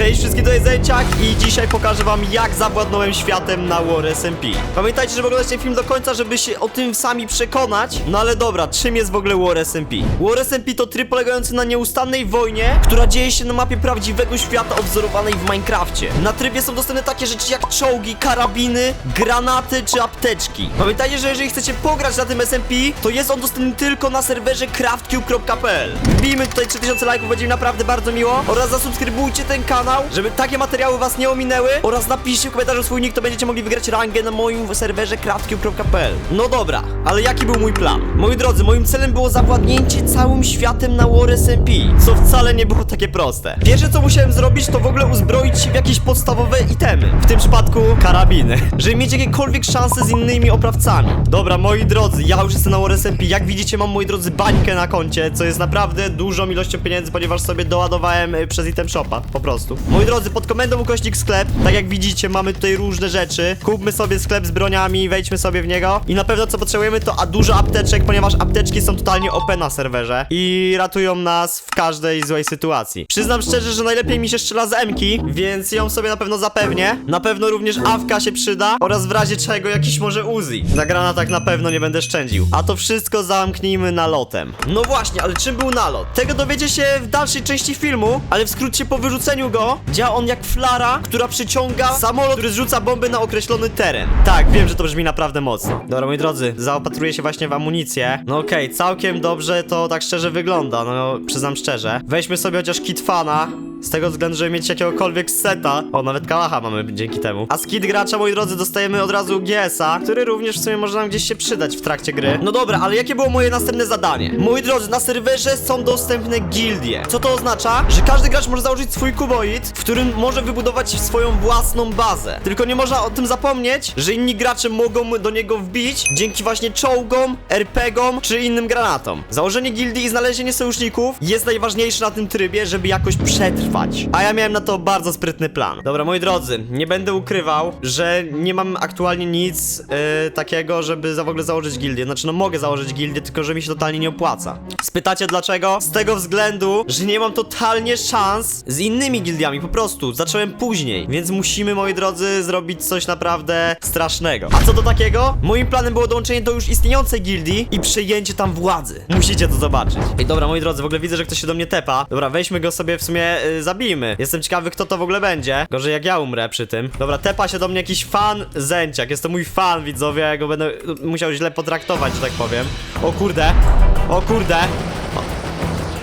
Cześć wszystkim, jest Zęciak i dzisiaj pokażę wam jak zawładnąłem światem na War SMP. Pamiętajcie, żeby oglądać ten film do końca, żeby się o tym sami przekonać. No ale dobra, czym jest w ogóle War SMP? War SMP to tryb polegający na nieustannej wojnie, która dzieje się na mapie prawdziwego świata odwzorowanej w Minecrafcie. Na trybie są dostępne takie rzeczy jak czołgi, karabiny, granaty czy apteczki. Pamiętajcie, że jeżeli chcecie pograć na tym SMP, to jest on dostępny tylko na serwerze craftcube.pl. Wbijmy tutaj 3000 lajków, będzie mi naprawdę bardzo miło. Oraz zasubskrybujcie ten kanał, żeby takie materiały was nie ominęły. Oraz napiszcie w komentarzu swój nick, to będziecie mogli wygrać rangę na moim serwerze craftcube.pl. No dobra, ale jaki był mój plan? Moi drodzy, moim celem było zawładnięcie całym światem na War SMP, co wcale nie było takie proste. Pierwsze co musiałem zrobić, to w ogóle uzbroić się w jakieś podstawowe itemy. W tym przypadku karabiny, żeby mieć jakiekolwiek szanse z innymi oprawcami. Dobra, moi drodzy, ja już jestem na War SMP. Jak widzicie, mam, moi drodzy, bańkę na koncie, co jest naprawdę dużą ilością pieniędzy, ponieważ sobie doładowałem y, przez item shopa, po prostu. Moi drodzy, pod komendą ukośnik sklep, tak jak widzicie, mamy tutaj różne rzeczy. Kupmy sobie sklep z broniami, wejdźmy sobie w niego. I na pewno co potrzebujemy to a dużo apteczek, ponieważ apteczki są totalnie OP na serwerze i ratują nas w każdej złej sytuacji. Przyznam szczerze, że najlepiej mi się strzela z Mki, więc ją sobie na pewno zapewnię. Na pewno również awka się przyda oraz w razie czego jakiś może Uzi. Na granatach na pewno nie będę szczędził. A to wszystko zamknijmy nalotem. No właśnie, ale czym był nalot? Tego dowiecie się w dalszej części filmu, ale w skrócie po wyrzuceniu go działa on jak flara, która przyciąga samolot, który zrzuca bomby na określony teren. Tak, wiem, że to brzmi naprawdę mocno. Dobra, moi drodzy, zaopatruję się właśnie w amunicję. No okej, całkiem dobrze to tak szczerze wygląda, no przyznam szczerze. Weźmy sobie chociaż kitfana. Z tego względu, żeby mieć jakiegokolwiek seta. O, nawet kałacha mamy dzięki temu. A z kit gracza, moi drodzy, dostajemy od razu GS-a, który również w sumie może nam gdzieś się przydać w trakcie gry. No dobra, ale jakie było moje następne zadanie? Moi drodzy, na serwerze są dostępne gildie. Co to oznacza? Że każdy gracz może założyć swój kuboid, w którym może wybudować swoją własną bazę. Tylko nie można o tym zapomnieć, że inni gracze mogą do niego wbić dzięki właśnie czołgom, RPGom czy innym granatom. Założenie gildii i znalezienie sojuszników jest najważniejsze na tym trybie, żeby jakoś przetrwać. A ja miałem na to bardzo sprytny plan. Dobra, moi drodzy, nie będę ukrywał, że nie mam aktualnie nic yy, takiego, żeby za w ogóle założyć gildię. Znaczy, no mogę założyć gildię, tylko że mi się totalnie nie opłaca. Spytacie dlaczego? Z tego względu, że nie mam totalnie szans z innymi gildiami, po prostu. Zacząłem później, więc musimy, moi drodzy, zrobić coś naprawdę strasznego. A co do takiego? Moim planem było dołączenie do już istniejącej gildii i przejęcie tam władzy. Musicie to zobaczyć. Ej, dobra, moi drodzy, w ogóle widzę, że ktoś się do mnie tepa. Dobra, weźmy go sobie w sumie, y, zabijmy. Jestem ciekawy, kto to w ogóle będzie. Gorzej jak ja umrę przy tym. Dobra, tepa się do mnie jakiś fan Zęciak. Jest to mój fan, widzowie, ja go będę y, musiał źle potraktować, że tak powiem. O kurde, o kurde.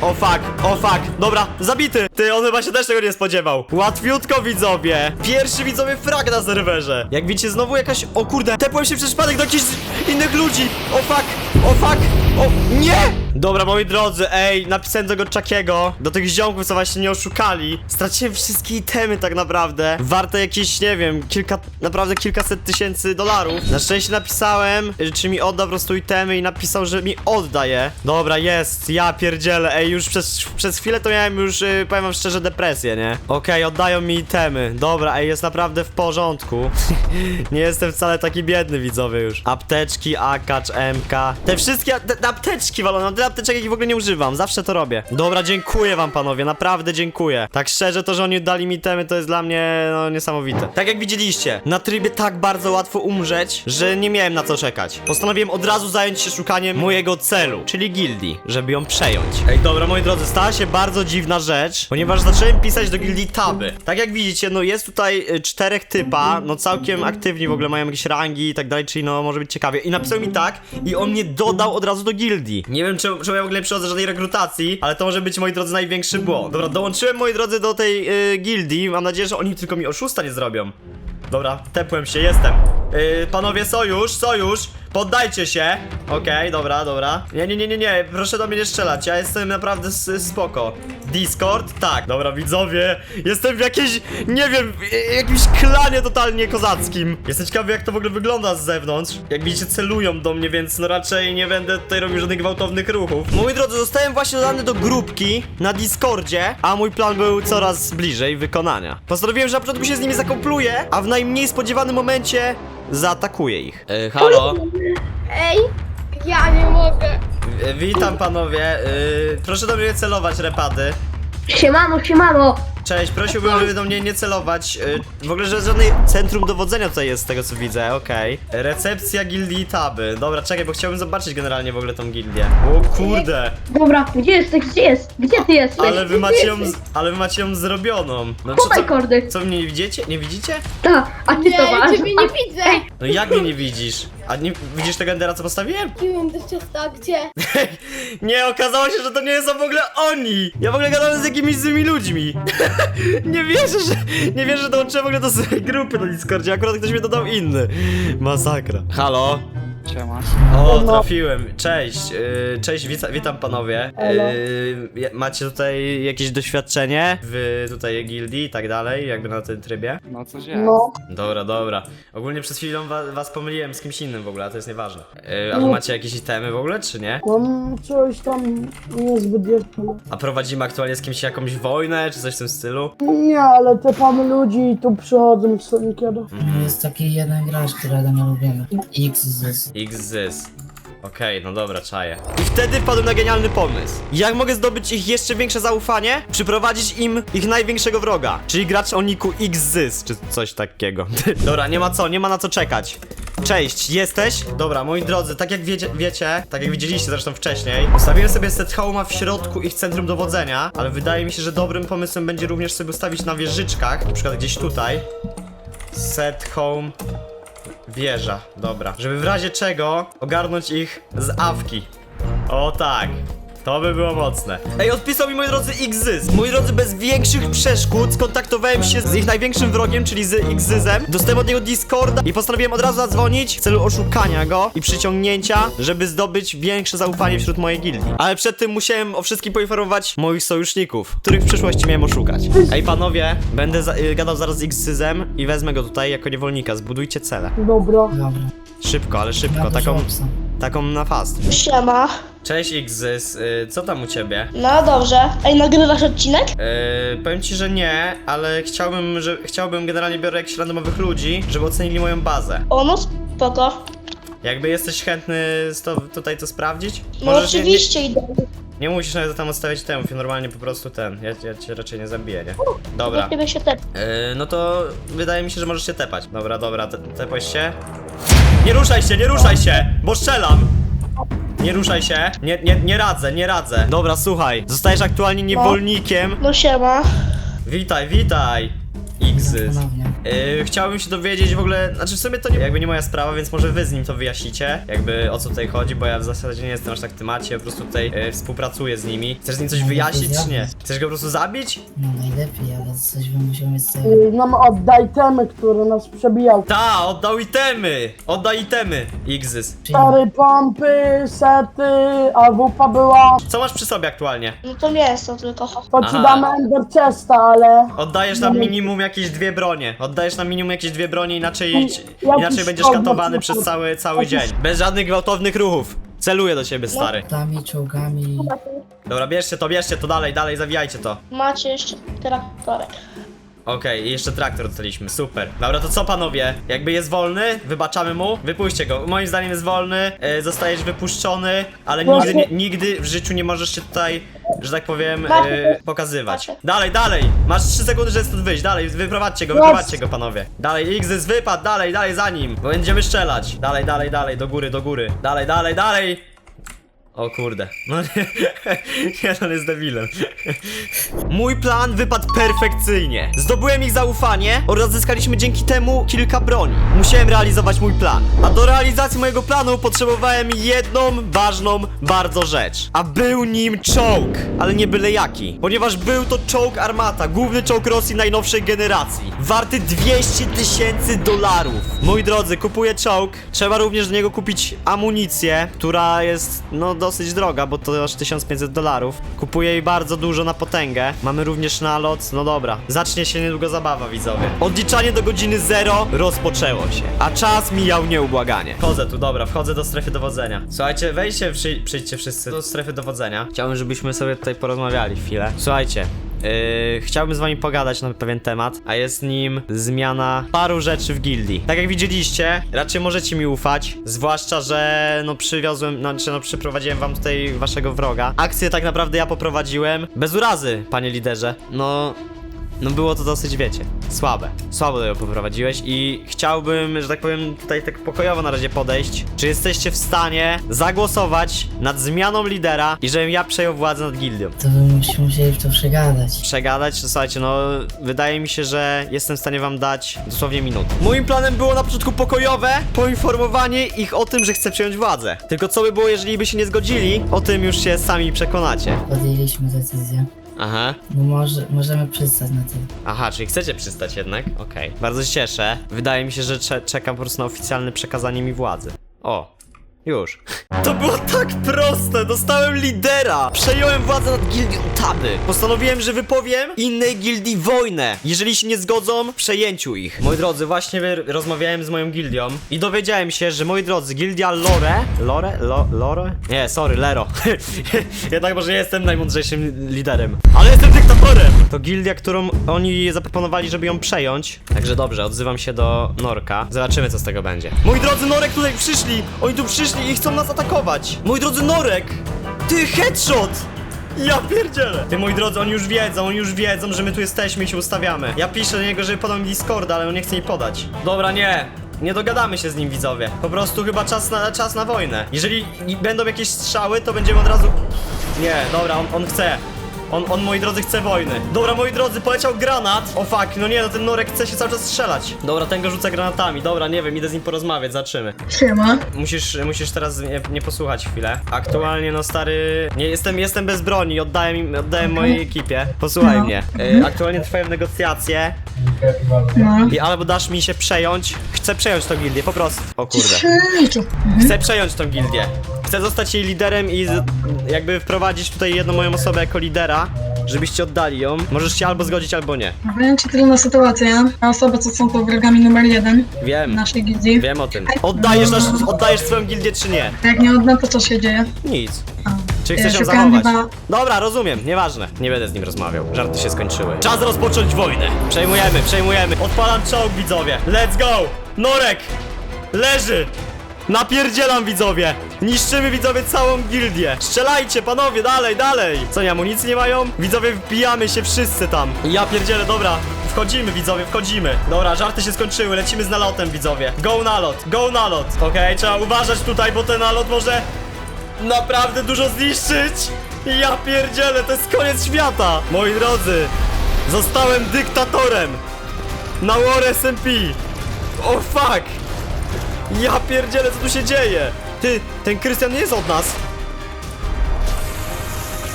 O fuck, o fuck, dobra, zabity! Ty, on chyba się też tego nie spodziewał. Łatwiutko, widzowie! Pierwszy widzowie frag na serwerze. Jak widzicie, znowu jakaś... O kurde, tepłem się przez przypadek do jakichś innych ludzi! O fuck, o fuck, o... Nie! Dobra, moi drodzy, ej, napisałem tego Czakiego, do tych ziomków, co właśnie nie oszukali. Straciłem wszystkie itemy tak naprawdę. Warte jakieś, nie wiem, kilka, naprawdę kilkaset tysięcy dolarów. Na szczęście napisałem, czy mi odda po prostu itemy i napisał, że mi oddaje. Dobra, jest, ja pierdzielę, ej, już przez, przez chwilę to miałem już, yy, powiem wam szczerze, depresję, nie? Okej, oddają mi itemy. Dobra, ej, jest naprawdę w porządku. nie jestem wcale taki biedny, widzowie już. Apteczki, akacz, MK. Te wszystkie, te, te apteczki walone, apteczek, jakich w ogóle nie używam. Zawsze to robię. Dobra, dziękuję wam, panowie, naprawdę dziękuję. Tak szczerze, to, że oni dali mi itemy, to jest dla mnie, no, niesamowite. Tak jak widzieliście, na trybie tak bardzo łatwo umrzeć, że nie miałem na co czekać. Postanowiłem od razu zająć się szukaniem mojego celu, czyli gildii, żeby ją przejąć. Ej, dobra, moi drodzy, stała się bardzo dziwna rzecz, ponieważ zacząłem pisać do gildii taby. Tak jak widzicie, no jest tutaj y, czterech typa, no całkiem aktywni w ogóle, mają jakieś rangi i tak dalej, czyli no może być ciekawie. I napisał mi tak i on mnie dodał od razu do gildii. Nie wiem, czy, czy ja w ogóle przychodzę żadnej rekrutacji, ale to może być, moi drodzy, największy błąd. Dobra, dołączyłem, moi drodzy, do tej y, gildii. Mam nadzieję, że oni tylko mi oszusta nie zrobią. Dobra, tepłem się, jestem. Yy, panowie, sojusz, sojusz, poddajcie się. Okej, dobra, dobra. Nie, nie, nie, nie, nie, proszę do mnie nie strzelać, ja jestem naprawdę spoko. Discord? Tak. Dobra, widzowie, jestem w jakiejś, nie wiem, w jakimś klanie totalnie kozackim. Jestem ciekawy, jak to w ogóle wygląda z zewnątrz. Jak widzicie, celują do mnie, więc no raczej nie będę tutaj robił żadnych gwałtownych ruchów. Moi drodzy, zostałem właśnie dodany do grupki na Discordzie, a mój plan był coraz bliżej wykonania. Postanowiłem, że na początku się z nimi zakompluję, a w najmniej spodziewanym momencie zaatakuję ich. E, halo? Ej, ja nie mogę. E, witam panowie, e, proszę do mnie celować repady. Siemano, siemano. Cześć, prosiłbym, żeby do mnie nie celować. Y, W ogóle, że żadnej centrum dowodzenia tutaj jest, z tego co widzę, okej. Recepcja gildii Taby. Dobra, czekaj, bo chciałbym zobaczyć generalnie w ogóle tą gildię. O kurde, Dobra, gdzie jesteś? Gdzie jest? Gdzie ty jesteś? ale wy macie ją, ale wy macie ją zrobioną. No, czy Podaj co, kordy. co mnie nie widzicie? Nie widzicie? Ta, a ty Nie, to masz. ciebie nie widzę. No jak mnie nie widzisz? A nie widzisz tego Endera, co postawiłem? Piłem do ciasta, gdzie? Nie, okazało się, że to nie są w ogóle oni! Ja w ogóle gadałem z jakimiś złymi ludźmi. nie wierzę, że nie wierzę, że dołączyłem w ogóle do swojej grupy na Discordzie, akurat ktoś mnie dodał inny. Masakra. Halo? Siema. O, trafiłem. Cześć, yy, cześć, wita, witam panowie. Yy, ja- macie tutaj jakieś doświadczenie w tutaj gildii i tak dalej, jakby na tym trybie? No coś jest. No, Dobra, dobra. Ogólnie przed chwilą wa was pomyliłem z kimś innym w ogóle, a to jest nieważne. Yy, a wy macie jakieś itemy w ogóle, czy nie? Mam coś tam niezbyt jeszcze. A prowadzimy aktualnie z kimś jakąś wojnę, czy coś w tym stylu? Nie, ale te pan ludzi i tu przychodzą co niekiedy. Jest taki jeden gracz, którego nie lubimy. Xzys. Xzys. Okej, no dobra, czaję. I wtedy wpadłem na genialny pomysł. Jak mogę zdobyć ich jeszcze większe zaufanie? Przyprowadzić im ich największego wroga, czyli gracz o niku Xzys, czy coś takiego. dobra, nie ma co, nie ma na co czekać. Cześć, jesteś? Dobra, moi drodzy, tak jak wiecie, wiecie, tak jak widzieliście zresztą wcześniej, ustawiłem sobie set home'a w środku ich centrum dowodzenia, ale wydaje mi się, że dobrym pomysłem będzie również sobie ustawić na wieżyczkach, na przykład gdzieś tutaj. Set home Wieża, dobra. Żeby w razie czego ogarnąć ich z awki. O tak. To by było mocne. Ej, odpisał mi moi drodzy Xzys. Moi drodzy, bez większych przeszkód skontaktowałem się z ich największym wrogiem, czyli z Xzysem. Dostałem od niego Discorda i postanowiłem od razu zadzwonić w celu oszukania go i przyciągnięcia, żeby zdobyć większe zaufanie wśród mojej gildii. Ale przed tym musiałem o wszystkim poinformować moich sojuszników, których w przyszłości miałem oszukać. Ej, panowie, będę za y, gadał zaraz z Xzysem i wezmę go tutaj jako niewolnika. Zbudujcie cele. Dobra. Dobra. Szybko, ale szybko, Ja taką, taką na fast. Siema. Cześć Xzys, y, co tam u ciebie? No dobrze. Ej, nagrywasz odcinek? Yy, powiem ci, że nie, ale chciałbym, że chciałbym generalnie biorę jakichś randomowych ludzi, żeby ocenili moją bazę. O, no spoko. Jakby jesteś chętny z to, tutaj to sprawdzić? No Możesz nie, oczywiście idę. nie, nie musisz nawet tam odstawiać temu, normalnie po prostu ten. Ja, ja cię raczej nie zabiję, nie? Dobra. Do ciebie się tep. Yy, no to wydaje mi się, że możesz się tepać. Dobra, dobra, te, tepaj się. Nie ruszaj się, nie ruszaj się, bo strzelam! Nie ruszaj się. Nie, nie, nie radzę, nie radzę. Dobra, słuchaj. Zostajesz aktualnie niewolnikiem. No siema. Witaj, witaj. Ponownie. Yy, chciałbym się dowiedzieć w ogóle, znaczy w sumie to nie, jakby nie moja sprawa, więc może wy z nim to wyjaśnicie, jakby o co tutaj chodzi, bo ja w zasadzie nie jestem aż tak w temacie, ja po prostu tutaj yy, współpracuję z nimi. Chcesz z nim coś wyjaśnić, czy nie? Chcesz go po prostu zabić? No najlepiej, ale coś bym musiał mieć sobie. Y, Nam oddaj temy, które nas przebijał. Ta, oddał itemy! Oddaj itemy, Xys. Cztery pompy, sety, a wupa była. Co masz przy sobie aktualnie? No to mięso tylko. To ci Aha. damy Ender Chesta, ale... Oddajesz nam minimum jakieś dwie bronie. Oddajesz nam minimum jakieś dwie bronie, inaczej, inaczej będziesz katowany przez cały, cały dzień. Bez żadnych gwałtownych ruchów. Celuję do ciebie, stary. Tami, czołgami. Dobra, bierzcie to, bierzcie to dalej, dalej, zawijajcie to. Macie jeszcze traktorek. Okej, i jeszcze traktor dostaliśmy, super. Dobra, to co panowie? Jakby jest wolny, wybaczamy mu, wypuśćcie go. Moim zdaniem jest wolny, e, zostajesz wypuszczony, ale nigdy, nie, nigdy w życiu nie możesz się tutaj, że tak powiem, e, pokazywać. Dalej, dalej! Masz 3 sekundy, żeby stąd wyjść, dalej, wyprowadźcie go, wyprowadźcie go panowie. Dalej, Xys, wypad, dalej, dalej za nim, bo będziemy strzelać. Dalej, dalej, dalej, do góry, do góry. Dalej, dalej, dalej! O kurde. No nie, nie, on jest debilem. Mój plan wypadł perfekcyjnie. Zdobyłem ich zaufanie oraz zyskaliśmy dzięki temu kilka broni. Musiałem realizować mój plan. A do realizacji mojego planu potrzebowałem jedną ważną bardzo rzecz. A był nim czołg. Ale nie byle jaki. Ponieważ był to czołg Armata, główny czołg Rosji najnowszej generacji. Warty 200 tysięcy dolarów. Moi drodzy, kupuję czołg. Trzeba również do niego kupić amunicję, która jest no dosyć droga, bo to aż 1500 dolarów. Kupuję jej bardzo dużo na potęgę. Mamy również nalot. No dobra, zacznie się niedługo zabawa, widzowie. Odliczanie do godziny 0 rozpoczęło się, a czas mijał nieubłaganie. Wchodzę tu, dobra, wchodzę do strefy dowodzenia. Słuchajcie, wejdźcie, przy, przyjdźcie wszyscy do strefy dowodzenia. Chciałbym, żebyśmy sobie tutaj porozmawiali chwilę. Słuchajcie, Yy, chciałbym z wami pogadać na pewien temat, a jest nim zmiana paru rzeczy w gildii. Tak jak widzieliście, raczej możecie mi ufać, zwłaszcza, że no przywiozłem, znaczy no przyprowadziłem wam tutaj waszego wroga. Akcję tak naprawdę ja poprowadziłem, bez urazy, panie liderze. No, no było to dosyć, wiecie, słabe. Słabo tego poprowadziłeś i chciałbym, że tak powiem, tutaj tak pokojowo na razie podejść. Czy jesteście w stanie zagłosować nad zmianą lidera i żebym ja przejął władzę nad gildią? To byśmy musieli w to przegadać. Przegadać, to słuchajcie, no wydaje mi się, że jestem w stanie wam dać dosłownie minutę. Moim planem było na początku pokojowe poinformowanie ich o tym, że chcę przejąć władzę. Tylko co by było, jeżeli by się nie zgodzili, o tym już się sami przekonacie. Podjęliśmy decyzję. Aha. No może, możemy przystać na to. Aha, czyli chcecie przystać jednak? Okej. Bardzo się cieszę. Wydaje mi się, że cze czekam po prostu na oficjalne przekazanie mi władzy. O. Już. To było tak proste! Dostałem lidera! Przejąłem władzę nad gildią Taby. Postanowiłem, że wypowiem innej gildii wojnę. Jeżeli się nie zgodzą, przejęciu ich. Moi drodzy, właśnie rozmawiałem z moją gildią i dowiedziałem się, że moi drodzy, gildia Lore... Lore? Lo Lore? Nie, sorry, Lero. Jednak może nie jestem najmądrzejszym liderem. Ale jestem dyktatorem! To gildia, którą oni zaproponowali, żeby ją przejąć. Także dobrze, odzywam się do Norka. Zobaczymy, co z tego będzie. Moi drodzy, Norek tutaj przyszli! Oni tu przyszli i chcą nas atakować! Moi drodzy, Norek! Ty, headshot! Ja pierdzielę! Ty, moi drodzy, oni już wiedzą, oni już wiedzą, że my tu jesteśmy i się ustawiamy. Ja piszę do niego, żeby podał mi Discorda, ale on nie chce mi podać. Dobra, nie. Nie dogadamy się z nim, widzowie. Po prostu chyba czas na, czas na wojnę. Jeżeli będą jakieś strzały, to będziemy od razu... Nie, dobra, on, on chce. On, on, moi drodzy, chce wojny. Dobra, moi drodzy, poleciał granat. O fuck, no nie, no ten Norek chce się cały czas strzelać. Dobra, ten go rzuca granatami. Dobra, nie wiem, idę z nim porozmawiać, zobaczymy. Siema. Musisz, musisz teraz nie, nie posłuchać chwilę. Aktualnie, no stary, nie jestem, jestem bez broni, oddaję, im- oddaję mojej ekipie. Posłuchaj No. mnie. E, aktualnie trwają negocjacje No. i albo dasz mi się przejąć. Chcę przejąć tą gildię, po prostu. O kurde. Chcę przejąć tą gildię. Chcę zostać jej liderem i jakby wprowadzić tutaj jedną moją osobę jako lidera, żebyście oddali ją. Możesz się albo zgodzić, albo nie. Powiem ci trudna sytuacja. Osoby, co są tu wrogami numer jeden Wiem. naszej gildii. Wiem o tym. Oddajesz, nasz, oddajesz swoją gildię, czy nie? Jak nie oddam, to co się dzieje? Nic. A. Czy chcesz Ja ją zachować? chyba- Dobra, rozumiem, nieważne. Nie będę z nim rozmawiał. Żarty się skończyły. Czas rozpocząć wojnę. Przejmujemy, przejmujemy. Odpalam czołg, widzowie. Let's go! Norek! Leży! Napierdzielam, widzowie! Niszczymy, widzowie, całą gildię. Strzelajcie, panowie, dalej, dalej! Co, nie amunicji nie mają? Widzowie, wbijamy się wszyscy tam. Ja pierdzielę, dobra. Wchodzimy, widzowie, wchodzimy. Dobra, żarty się skończyły, lecimy z nalotem, widzowie. Go nalot, go nalot. Okej, trzeba uważać tutaj, bo ten nalot może naprawdę dużo zniszczyć. Ja pierdzielę, to jest koniec świata. Moi drodzy, zostałem dyktatorem na War SMP. O fuck. Ja pierdzielę, co tu się dzieje? Ty, ten Krystian nie jest od nas.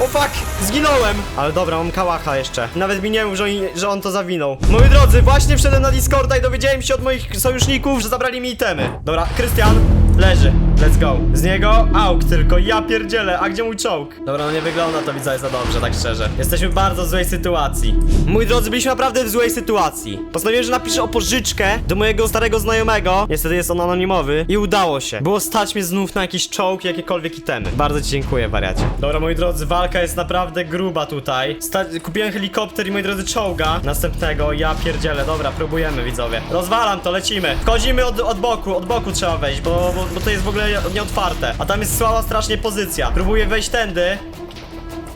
O fuck, zginąłem! Ale dobra, mam kałacha jeszcze. Nawet mi nie mów, że, że on to zawinął. Moi drodzy, właśnie wszedłem na Discorda i dowiedziałem się od moich sojuszników, że zabrali mi itemy. Dobra, Krystian, leży. Let's go. Z niego auk tylko, ja pierdzielę. A gdzie mój czołg? Dobra, no nie wygląda to widzę za dobrze, tak szczerze. Jesteśmy w bardzo złej sytuacji. Moi drodzy, byliśmy naprawdę w złej sytuacji. Postanowiłem, że napiszę o pożyczkę do mojego starego znajomego. Niestety jest on anonimowy. I udało się. Było stać mnie znów na jakiś czołg jakiekolwiek itemy. Bardzo ci dziękuję, wariacie. Dobra, moi drodzy, walka jest naprawdę gruba tutaj. Sta kupiłem helikopter i moi drodzy czołga następnego. Ja pierdzielę, dobra, próbujemy widzowie. Rozwalam to, lecimy. Wchodzimy od, od boku, od boku trzeba wejść, bo, bo, bo to jest w ogóle nieotwarte. A tam jest słaba strasznie pozycja. Próbuję wejść tędy.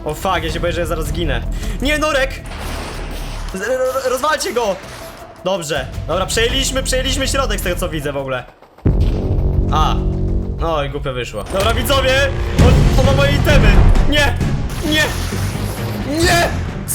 O fuck, ja się boję, że ja zaraz zginę. Nie, Norek! Rozwalcie go! Dobrze. Dobra, przejęliśmy, przejęliśmy środek z tego co widzę w ogóle. A. No i głupio wyszło. Dobra, widzowie! On, on ma moje itemy! Nie! Nie! Nie!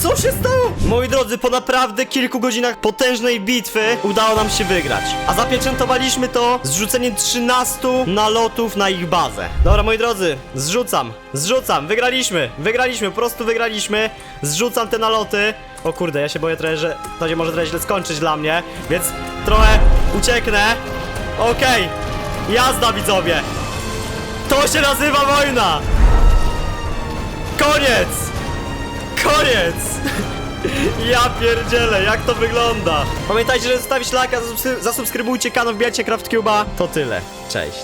Co się stało? Moi drodzy, po naprawdę kilku godzinach potężnej bitwy udało nam się wygrać. A zapieczętowaliśmy to zrzuceniem 13 nalotów na ich bazę. Dobra, moi drodzy, zrzucam, zrzucam, wygraliśmy, wygraliśmy, po prostu wygraliśmy. Zrzucam te naloty. O kurde, ja się boję trochę, że to się może trochę źle skończyć dla mnie, więc trochę ucieknę. Okej, jazda widzowie. To się nazywa wojna! Koniec! Koniec! Ja pierdzielę, jak to wygląda? Pamiętajcie, żeby zostawić lajka, zasubskry- zasubskrybujcie kanał, wbijajcie CraftCube'a. To tyle. Cześć.